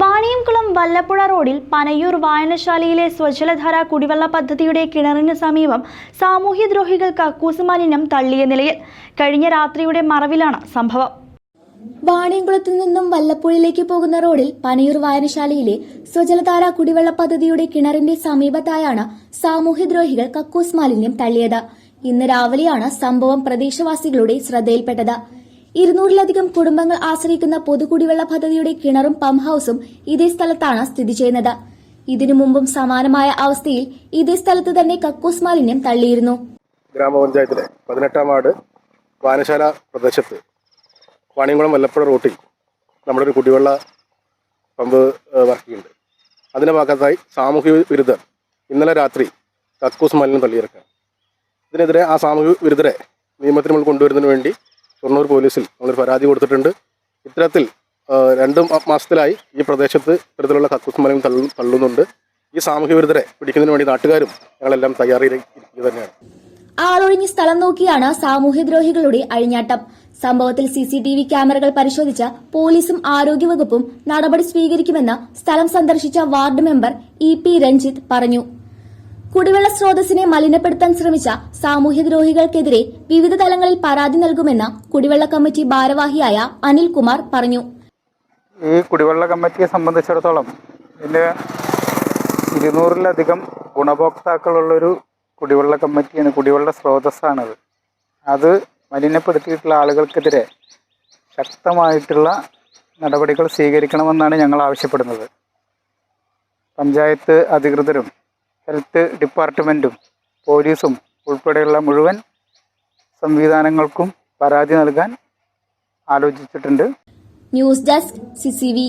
Vaniyamkulam Vallappuzha റോഡിൽ പനയൂർ വായനശാലയിലെ സ്വജലധാര കുടിവെള്ള പദ്ധതിയുടെ കിണറിന് സമീപം സാമൂഹ്യദ്രോഹികൾ കക്കൂസ് മാലിന്യം തള്ളിയ നിലയിൽ കഴിഞ്ഞ രാത്രിയുടെ മറവിലാണ് സംഭവം. വാണിയംകുളത്തു നിന്നും വല്ലപ്പുഴയിലേക്ക് പോകുന്ന റോഡിൽ പനയൂർ വായനശാലയിലെ സ്വജലധാര കുടിവെള്ള പദ്ധതിയുടെ കിണറിന്റെ സമീപത്തായാണ് സാമൂഹ്യദ്രോഹികൾ കക്കൂസ് മാലിന്യം തള്ളിയത്. ഇന്ന് രാവിലെയാണ് സംഭവം പ്രദേശവാസികളുടെ ശ്രദ്ധയിൽപ്പെട്ടത്. ഇരുന്നൂറിലധികം കുടുംബങ്ങൾ ആശ്രയിക്കുന്ന പൊതുകുടിവെള്ള പദ്ധതിയുടെ കിണറും പമ്പ് ഹൌസും ഇതേ സ്ഥലത്താണ് സ്ഥിതി ചെയ്യുന്നത്. ഇതിനു മുമ്പും സമാനമായ അവസ്ഥയിൽ ഇതേ സ്ഥലത്ത് തന്നെ കക്കൂസ് മാലിന്യം തള്ളിയിരുന്നു. ഗ്രാമപഞ്ചായത്തിലെ പതിനെട്ടാം വാർഡ് വായനശാല പ്രദേശത്ത് വാണിയംകുളം വല്ലപ്പുഴ റൂട്ടിൽ നമ്മുടെ ഒരു കുടിവെള്ള പമ്പ് ഏഹ്, അതിന്റെ ഭാഗത്തായി സാമൂഹ്യ വിരുദ്ധർ ഇന്നലെ രാത്രി കക്കൂസ് മലിനം തള്ളിയിറക്കുക ഇതിനെതിരെ ആ സാമൂഹ്യ വിരുദ്ധരെ നിയമത്തിന് മുന്നിൽ കൊണ്ടുവരുന്നതിന് വേണ്ടി ഷൊർണൂർ പോലീസിൽ നമ്മളൊരു പരാതി കൊടുത്തിട്ടുണ്ട്. ഇത്തരത്തിൽ രണ്ട് മാസത്തിലായി ഈ പ്രദേശത്ത് ഇത്തരത്തിലുള്ള കക്കൂസ് മലിനം തള്ളു തള്ളുന്നുണ്ട്. ഈ സാമൂഹ്യ വിരുദ്ധരെ പിടിക്കുന്നതിന് വേണ്ടി നാട്ടുകാരും ഞങ്ങളെല്ലാം തയ്യാറിയിരിക്കുക തന്നെയാണ്. ആളൊഴിഞ്ഞ് സ്ഥലം നോക്കിയാണ് സാമൂഹ്യദ്രോഹികളുടെ അഴിഞ്ഞാട്ടം. സംഭവത്തിൽ സി സി ടി വി ക്യാമറകൾ പരിശോധിച്ച പോലീസും ആരോഗ്യവകുപ്പും നടപടി സ്വീകരിക്കുമെന്ന് സ്ഥലം സന്ദർശിച്ച ward member E P Ranjith പറഞ്ഞു. കുടിവെള്ള സ്രോതസ്സിനെ മലിനപ്പെടുത്താൻ ശ്രമിച്ച സാമൂഹ്യദ്രോഹികൾക്കെതിരെ വിവിധ തലങ്ങളിൽ പരാതി നൽകുമെന്ന് കുടിവെള്ള കമ്മിറ്റി ഭാരവാഹിയായ അനിൽകുമാർ പറഞ്ഞു. ഈ കുടിവെള്ള കമ്മിറ്റിയെ സംബന്ധിച്ചിടത്തോളം ഇതിന് ഇരുന്നൂറിലധികം ഗുണഭോക്താക്കളുള്ളൊരു കുടിവെള്ള കമ്മിറ്റിയാണ് കുടിവെള്ള സ്രോതസ്സാണത്. അത് മലിനപ്പെടുത്തിയിട്ടുള്ള ആളുകൾക്കെതിരെ ശക്തമായിട്ടുള്ള നടപടികൾ സ്വീകരിക്കണമെന്നാണ് ഞങ്ങൾ ആവശ്യപ്പെടുന്നത്. പഞ്ചായത്ത് അധികൃതരും ഹെൽത്ത് ഡിപ്പാർട്ട്മെന്റും പോലീസും ഉൾപ്പെടെയുള്ള മുഴുവൻ സംവിധാനങ്ങൾക്കും പരാതി നൽകാൻ ആലോചിച്ചിട്ടുണ്ട്. News desk CCV.